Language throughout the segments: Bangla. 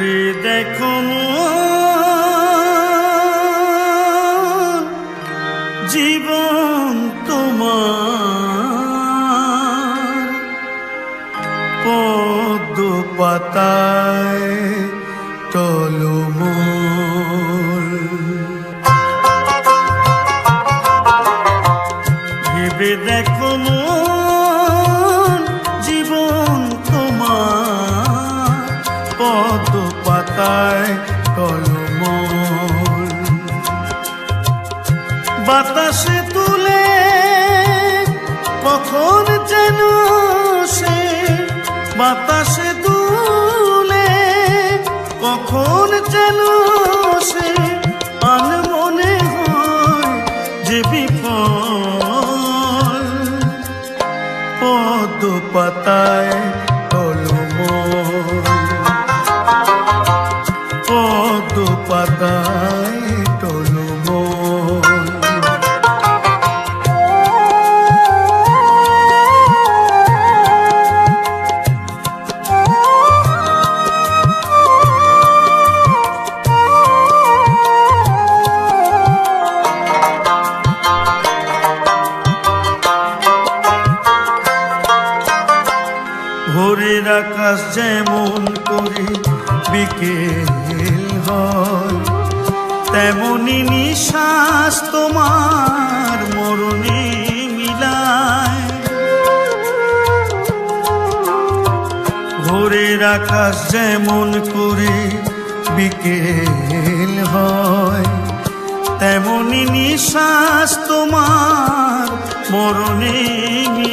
মন, জীবন তোমার পদ্ম পাতায় টলমল ভেবে দেখো জীবন তোমার পদ্ম পাতায় টলমল বাতাসে তুলে কখন যেন সে বাতাসে তুলে কখন যেন সে আনমনে হয় যে বিফল। পদ্ম পাতায় পাতায় টলমল ভোরের আকাশ যেমন করে বিকেল হয়। তেমনি নিশ্বাস তোমার মরণে মিলায়। ভোরের আকাশ যেমন করে বিকেল হয়, তেমনি নিশ্বাস তোমার মরণে মিলায়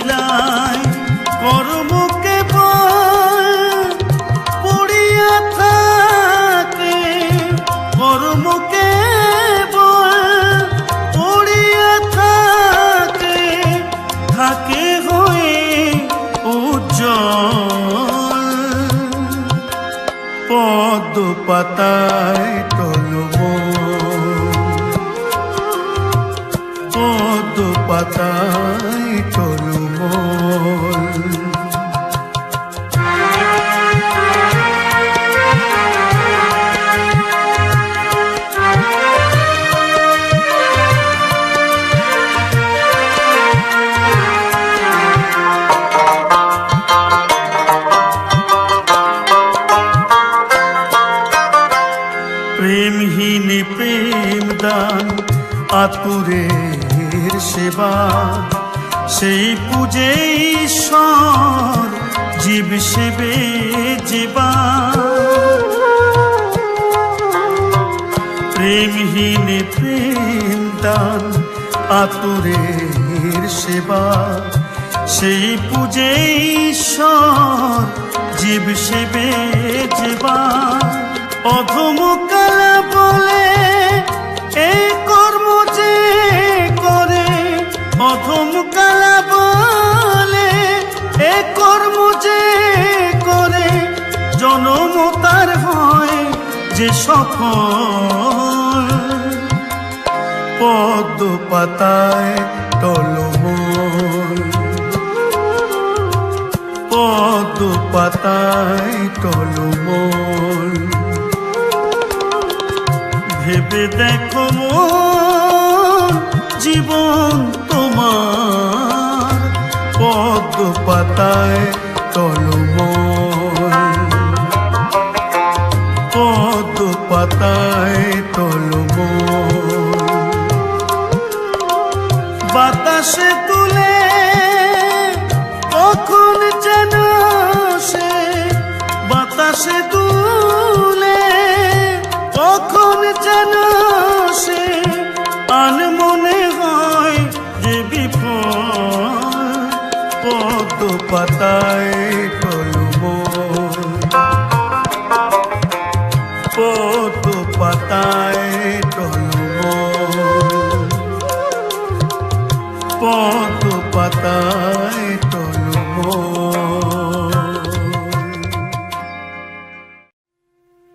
পাতায় টলমল পদ্ম পাতায় প্রেমহীনে প্রেম দান, আতুরের সেবা। সেই পূজে ঈশ্বর জীব সেবে জীবা প্রেমহীনে প্রেম দান, আতুরের সেবা। সেই পূজে ঈশ্বর জীব সেবে জীবা অধম যে সফল। পদ্ম পাতায় টলমল। পদ্ম পাতায় টলমল। ভেবে দেখো জীবন তোমার। পদ্ম পাতায় টলমল। যেন সে আন মনে হয় যে পদ পাতায় কলম পদ পাতায় কলম পাতায়